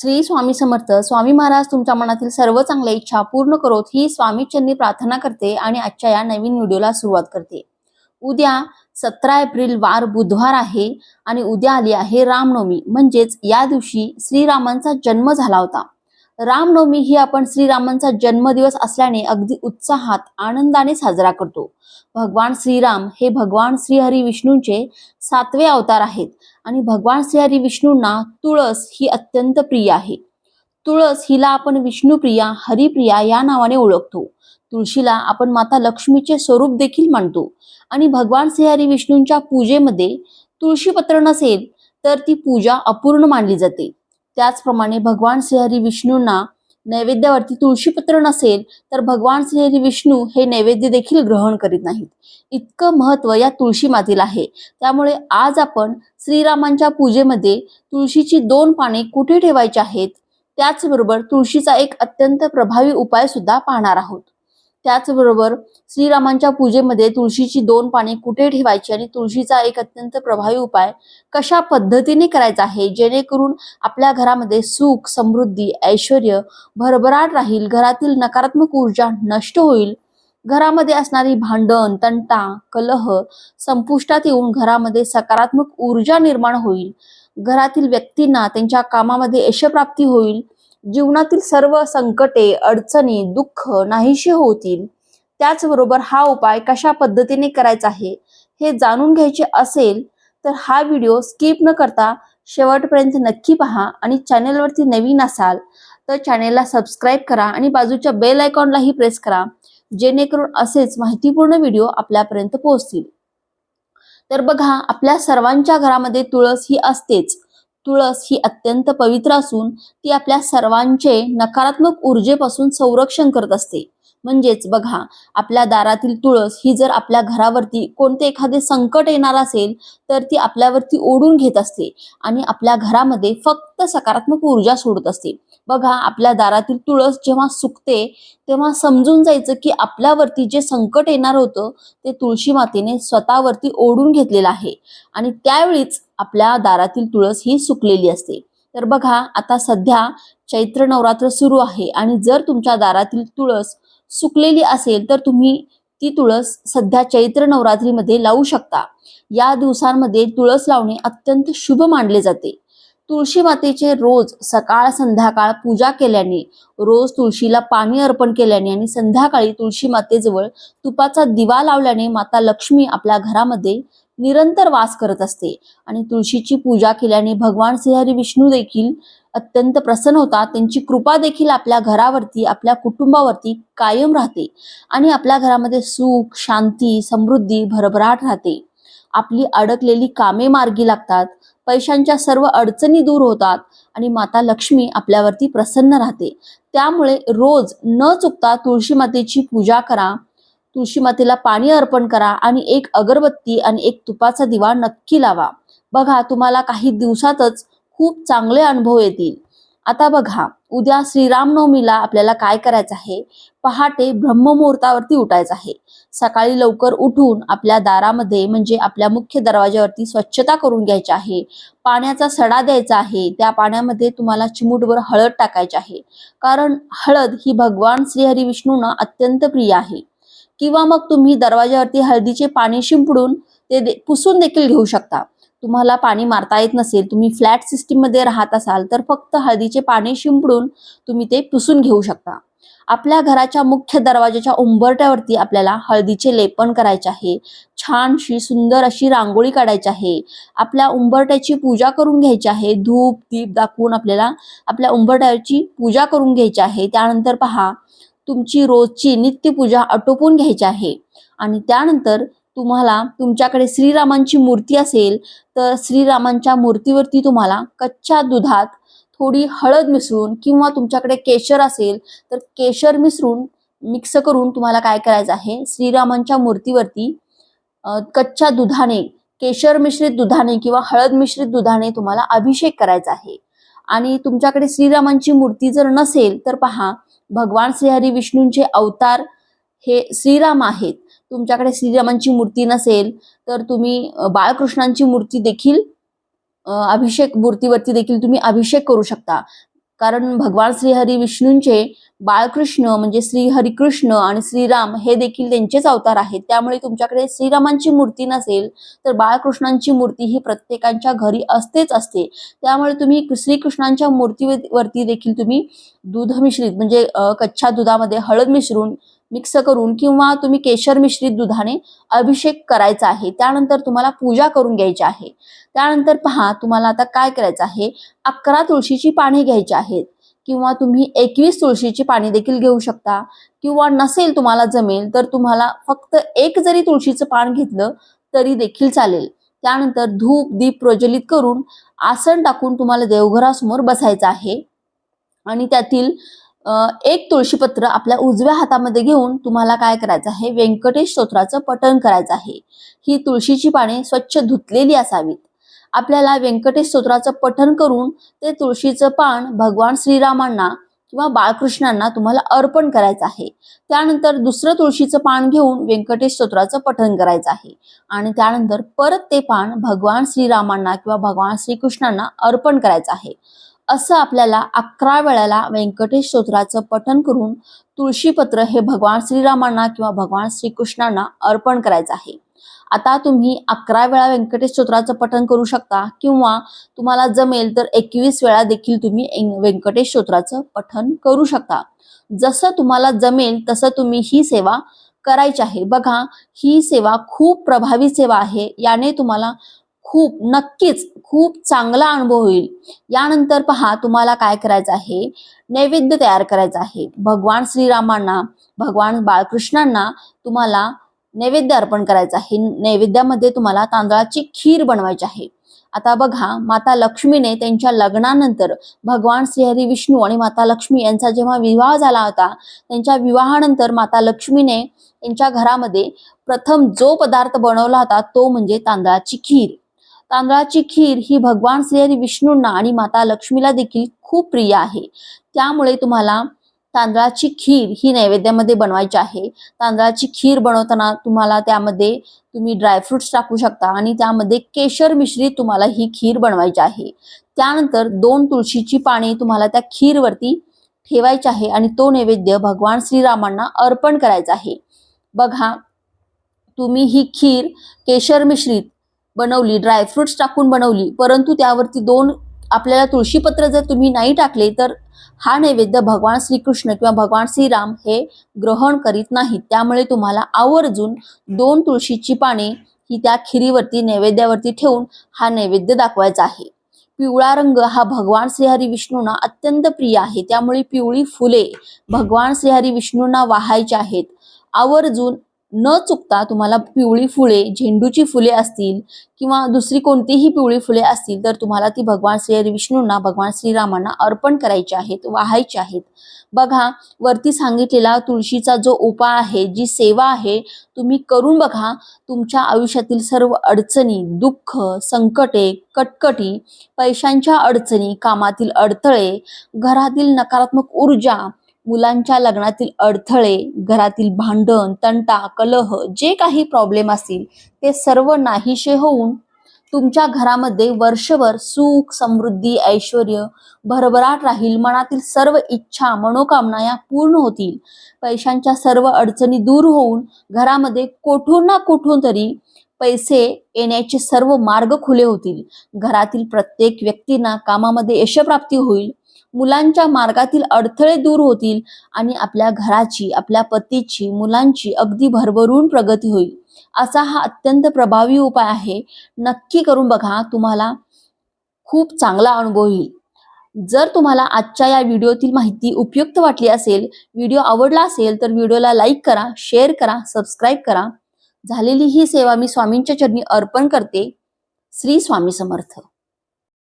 श्री स्वामी समर्थ. स्वामी महाराज तुमच्या मनातील सर्व चांगल्या इच्छा पूर्ण करोत ही स्वामी चरणी प्रार्थना करते आणि आजच्या या नवीन व्हिडिओला सुरुवात करते. उद्या सतरा एप्रिल वार बुधवार आहे आणि उद्या आली आहे रामनवमी. म्हणजेच या दिवशी श्रीरामांचा जन्म झाला होता. रामनवमी ही आपण श्रीरामांचा जन्मदिवस असल्याने अगदी उत्साहात आनंदाने साजरा करतो. भगवान श्रीराम हे भगवान श्रीहरी विष्णूंचे सातवे अवतार आहेत आणि भगवान श्रीहरी विष्णूंना तुळस ही अत्यंत प्रिय आहे. तुळस हिला आपण विष्णुप्रिया हरिप्रिया या नावाने ओळखतो. तुळशीला आपण माता लक्ष्मीचे स्वरूप देखील मानतो आणि भगवान श्रीहरी विष्णूंच्या पूजेमध्ये तुळशीपत्र नसेल तर ती पूजा अपूर्ण मानली जाते. त्याचप्रमाणे भगवान श्रीहरी विष्णूंना नैवेद्यावरती तुळशीपत्र नसेल तर भगवान श्रीहरी विष्णू हे नैवेद्य देखील ग्रहण करीत नाहीत. इतकं महत्त्व या तुळशी मातेला आहे. त्यामुळे आज आपण श्रीरामांच्या पूजेमध्ये तुळशीची दोन पाने कुठे ठेवायची आहेत त्याचबरोबर तुळशीचा एक अत्यंत प्रभावी उपाय सुद्धा पाहणार आहोत. त्याचबरोबर श्रीरामांच्या पूजेमध्ये तुळशीची दोन पाने कुठे ठेवायची आणि तुळशीचा एक अत्यंत प्रभावी उपाय कशा पद्धतीने करायचा आहे? जेणेकरून आपल्या घरामध्ये सुख समृद्धी ऐश्वर भरभराट राहील घरातील नकारात्मक ऊर्जा नष्ट होईल. घरामध्ये असणारी भांडण तंटा कलह संपुष्टात येऊन घरामध्ये सकारात्मक ऊर्जा निर्माण होईल. घरातील व्यक्तींना त्यांच्या कामामध्ये यशप्राप्ती होईल. जीवनातील सर्व संकटे अडचणी दुःख नाहीशी होतील. त्याचबरोबर हा उपाय कशा पद्धतीने करायचा आहे हे जाणून घ्यायचे असेल तर हा व्हिडिओ स्किप न करता शेवटपर्यंत नक्की पहा आणि चॅनेलवरती नवीन असाल तर चॅनेलला सबस्क्राईब करा आणि बाजूच्या बेल आयकॉनलाही प्रेस करा जेणेकरून असेच माहितीपूर्ण व्हिडिओ आपल्यापर्यंत पोहोचतील. तर बघा आपल्या सर्वांच्या घरामध्ये तुळस ही असतेच. तुळस ही अत्यंत पवित्र असून ती आपल्या सर्वांचे नकारात्मक ऊर्जेपासून संरक्षण करत असते. म्हणजेच बघा आपल्या दारातील तुळस ही जर आपल्या घरावरती कोणते एखादे संकट येणार असेल तर ती आपल्यावरती ओढून घेत असते आणि आपल्या घरामध्ये फक्त सकारात्मक ऊर्जा सोडत असते. बघा आपल्या दारातील तुळस जेव्हा सुकते तेव्हा समजून जायचं की आपल्यावरती जे संकट येणार होतं ते तुळशी मातेने स्वतःवरती ओढून घेतलेलं आहे आणि त्यावेळीच आपल्या दारातील तुळस ही सुकलेली असते. तर बघा आता सध्या चैत्र नवरात्र सुरू आहे आणि जर तुमच्या दारातील तुळस सुकलेली असेल तर तुम्ही ती तुळस सध्या चैत्र नवरात्रीमध्ये लावू शकता. या दिवसांमध्ये तुळस लावणे अत्यंत शुभ मानले जाते. तुळशी मातेचे रोज सकाळ संध्याकाळ पूजा केल्याने रोज तुळशीला पाणी अर्पण केल्याने आणि संध्याकाळी तुळशी मातेजवळ तुपाचा दिवा लावल्याने माता लक्ष्मी आपल्या घरामध्ये निरंतर वास करत असते. आणि तुळशीची पूजा केल्याने भगवान श्रीहरी विष्णू देखील अत्यंत प्रसन्न होतात. त्यांची कृपा देखील आपल्या घरावरती आपल्या कुटुंबावरती कायम राहते आणि आपल्या घरामध्ये सुख शांती समृद्धी भरभराट राहते. आपली अडकलेली कामे मार्गी लागतात. पैशांच्या सर्व अडचणी दूर होतात आणि माता लक्ष्मी आपल्यावरती प्रसन्न राहते. त्यामुळे रोज न चुकता तुळशी मातेची पूजा करा. तुळशी मातेला पाणी अर्पण करा आणि एक अगरबत्ती आणि एक तुपाचा दिवा नक्की लावा. बघा तुम्हाला काही दिवसातच खूप चांगले अनुभव येतील. आता बघा उद्या श्रीरामनवमीला आपल्याला काय करायचं आहे? पहाटे ब्रह्ममुहूर्तावरती उठायचं आहे. सकाळी लवकर उठून आपल्या दारामध्ये म्हणजे आपल्या मुख्य दरवाज्यावरती स्वच्छता करून घ्यायची आहे. पाण्याचा सडा द्यायचा आहे. त्या पाण्यामध्ये तुम्हाला चिमूटभर हळद टाकायची आहे. कारण हळद ही भगवान श्रीहरी विष्णूंना अत्यंत प्रिय आहे. किंवा मग तुम्ही दरवाज्यावरती हळदीचे पाणी शिंपडून ते दे- पुसून देखील घेऊ शकता. तुम्हाला पाणी मारता येत नसेल तुम्ही फ्लॅट सिस्टीममध्ये राहत असाल तर फक्त हळदीचे पाणी शिंपडून तुम्ही ते पुसून घेऊ शकता. आपल्या घराच्या मुख्य दरवाजाच्या उंबरट्यावरती आपल्याला हळदीचे लेपन करायचे आहे. छानशी सुंदर अशी रांगोळी काढायची आहे. आपल्या उंबरट्याची पूजा करून घ्यायची आहे. धूप दीप दाखवून आपल्याला आपल्या उंबरट्याची पूजा करून घ्यायची आहे. त्यानंतर पहा तुमची रोजची नित्यपूजा आटोपून घ्यायची आहे. आणि त्यानंतर तुम्हाला तुमच्याकडे श्रीरामांची मूर्ती असेल तर श्रीरामांच्या मूर्तीवरती तुम्हाला कच्च्या दुधात थोडी हळद मिसळून किंवा तुमच्याकडे केशर असेल तर केशर मिसळून मिक्स करून तुम्हाला काय करायचं आहे? श्रीरामांच्या मूर्तीवरती कच्च्या दुधाने केशर मिश्रित दुधाने किंवा हळद मिश्रित दुधाने तुम्हाला अभिषेक करायचा आहे. आणि तुमच्याकडे श्रीरामांची मूर्ती जर नसेल तर पहा भगवान श्रीहरी विष्णूंचे अवतार हे श्रीराम आहेत. तुमच्याकडे श्रीरामांची मूर्ती नसेल तर तुम्ही बाळकृष्णांची मूर्ती देखील अभिषेक मूर्तीवरती देखील तुम्ही अभिषेक करू शकता. कारण भगवान श्रीहरी विष्णूंचे बाळकृष्ण म्हणजे श्री हरिकृष्ण आणि श्रीराम हे देखील त्यांचेच अवतार आहेत. त्यामुळे तुमच्याकडे श्रीरामांची मूर्ती नसेल तर बाळकृष्णांची मूर्ती ही प्रत्येकांच्या घरी असतेच असते. त्यामुळे तुम्ही श्रीकृष्णांच्या मूर्तीवरती देखील तुम्ही दूध मिश्रित म्हणजे कच्च्या दुधामध्ये हळद मिसळून मिक्स करून किंवा तुम्ही केशर मिश्रित दुधाने अभिषेक करायचा आहे त्यानंतर तुम्हाला पूजा करून घ्यायची आहे. त्यानंतर पहा तुम्हाला आता काय करायचं आहे? अकरा तुळशीची पाने घ्यायची आहेत. किंवा तुम्ही एकवीस तुळशीची पाने देखील घेऊ शकता. किंवा नसेल तुम्हाला जमेल तर तुम्हाला फक्त एक जरी तुळशीचं पान घेतलं तरी देखील चालेल. त्यानंतर धूप दीप प्रज्वलित करून आसन टाकून तुम्हाला देवघरासमोर बसायचं आहे. आणि त्यातील एक तुळशीपत्र आपल्या उजव्या हातामध्ये घेऊन तुम्हाला काय करायचं आहे? व्यंकटेश स्तोत्राचं पठण करायचं आहे. ही तुळशीची पाने स्वच्छ धुतलेली असावीत. आपल्याला व्यंकटेश स्तोत्राचं पठण करून ते तुळशीचं पान भगवान श्रीरामांना किंवा बाळकृष्णांना तुम्हाला अर्पण करायचं आहे. त्यानंतर दुसरं तुळशीचं पान घेऊन व्यंकटेश स्तोत्राचं पठण करायचं आहे. आणि त्यानंतर परत ते पान भगवान श्रीरामांना किंवा भगवान श्रीकृष्णांना अर्पण करायचं आहे. असं आपल्याला अकरा वेळेला व्यंकटेश स्तोत्राचं पठन करून तुळशीपत्र हे भगवान श्रीरामांना किंवा भगवान श्रीकृष्णांना अर्पण करायचं आहे. आता तुम्ही अकरा वेळा व्यंकटेश स्तोत्राचं पठन करू शकता किंवा तुम्हाला जमेल तर एकवीस वेळा देखील तुम्ही व्यंकटेश स्तोत्राचं पठन करू शकता. जसं तुम्हाला जमेल तसं तुम्ही ही सेवा करायची आहे. बघा ही सेवा खूप प्रभावी सेवा आहे. याने तुम्हाला खूप नक्कीच खूप चांगला अनुभव होईल. यानंतर पहा तुम्हाला काय करायचं आहे? नैवेद्य तयार करायचं आहे. भगवान श्रीरामांना भगवान बाळकृष्णांना तुम्हाला नैवेद्य अर्पण करायचं आहे. नैवेद्यामध्ये तुम्हाला तांदळाची खीर बनवायची आहे. आता बघा माता लक्ष्मीने त्यांच्या लग्नानंतर भगवान श्रीहरी विष्णू आणि माता लक्ष्मी यांचा जेव्हा विवाह झाला होता त्यांच्या विवाहानंतर माता लक्ष्मीने त्यांच्या घरामध्ये प्रथम जो पदार्थ बनवला होता तो म्हणजे तांदळाची खीर. तांदळाची खीर ही भगवान श्रीहरी विष्णूंना आणि माता लक्ष्मीला देखील खूप प्रिय आहे. त्यामुळे तुम्हाला तांदळाची खीर ही नैवेद्यामध्ये बनवायची आहे. तांदळाची खीर बनवताना तुम्हाला त्यामध्ये तुम्ही ड्रायफ्रुट्स टाकू शकता आणि त्यामध्ये केशर मिश्रित तुम्हाला ही खीर बनवायची आहे. त्यानंतर दोन तुळशीची पाने तुम्हाला त्या खीरवरती ठेवायची आहे आणि तो नैवेद्य भगवान श्रीरामांना अर्पण करायचा आहे. बघा तुम्ही ही खीर केशर मिश्रित बनवली ड्रायफ्रुट्स टाकून बनवली परंतु त्यावरती दोन आपल्याला तुळशीपत्र जर तुम्ही नाही टाकले तर हा नैवेद्य भगवान श्रीकृष्ण किंवा भगवान श्रीराम हे ग्रहण करीत नाहीत. त्यामुळे तुम्हाला आवर्जून दोन तुळशीची पाने ही त्या खिरीवरती नैवेद्यावरती ठेवून हा नैवेद्य दाखवायचा आहे. पिवळा रंग हा भगवान श्रीहरी विष्णूंना अत्यंत प्रिय आहे. त्यामुळे पिवळी फुले भगवान श्रीहरी विष्णूंना वाहायची आहेत. आवर्जून न चुकता तुम्हाला पिवळी फुले झेंडूची फुले असतील किंवा दुसरी कोणतीही पिवळी फुले असतील तर तुम्हाला ती भगवान श्री विष्णूंना भगवान श्रीरामांना अर्पण करायची आहेत वाहायची आहेत. बघा वरती सांगितलेला तुळशीचा जो उपाय आहे जी सेवा आहे तुम्ही करून बघा तुमच्या आयुष्यातील सर्व अडचणी दुःख संकटे कटकटी पैशांच्या अडचणी कामातील अडथळे घरातील नकारात्मक ऊर्जा मुलांच्या लग्नातील अडथळे घरातील भांडण तंटा कलह जे काही प्रॉब्लेम असतील ते सर्व नाहीशे होऊन तुमच्या घरामध्ये वर्षभर सुख समृद्धी ऐश्वर भरभराट राहील मनातील सर्व इच्छा मनोकामना या पूर्ण होतील. पैशांच्या सर्व अडचणी दूर होऊन घरामध्ये कोठून ना कुठून तरी पैसे येण्याचे सर्व मार्ग खुले होतील. घरातील प्रत्येक व्यक्तींना कामामध्ये यशप्राप्ती होईल. मुलांच्या मार्गातील अडथळे दूर होतील आणि आपल्या घराची आपल्या पतीची मुलांची अगदी भरभरून प्रगती होईल. असा हा अत्यंत प्रभावी उपाय आहे. नक्की करून बघा तुम्हाला खूप चांगला अनुभव येईल. जर तुम्हाला आजच्या या व्हिडिओतील माहिती उपयुक्त वाटली असेल व्हिडिओ आवडला असेल तर व्हिडिओला लाईक करा शेअर करा सबस्क्राईब करा. झालेली ही सेवा मी स्वामींच्या चरणी अर्पण करते. श्री स्वामी समर्थ.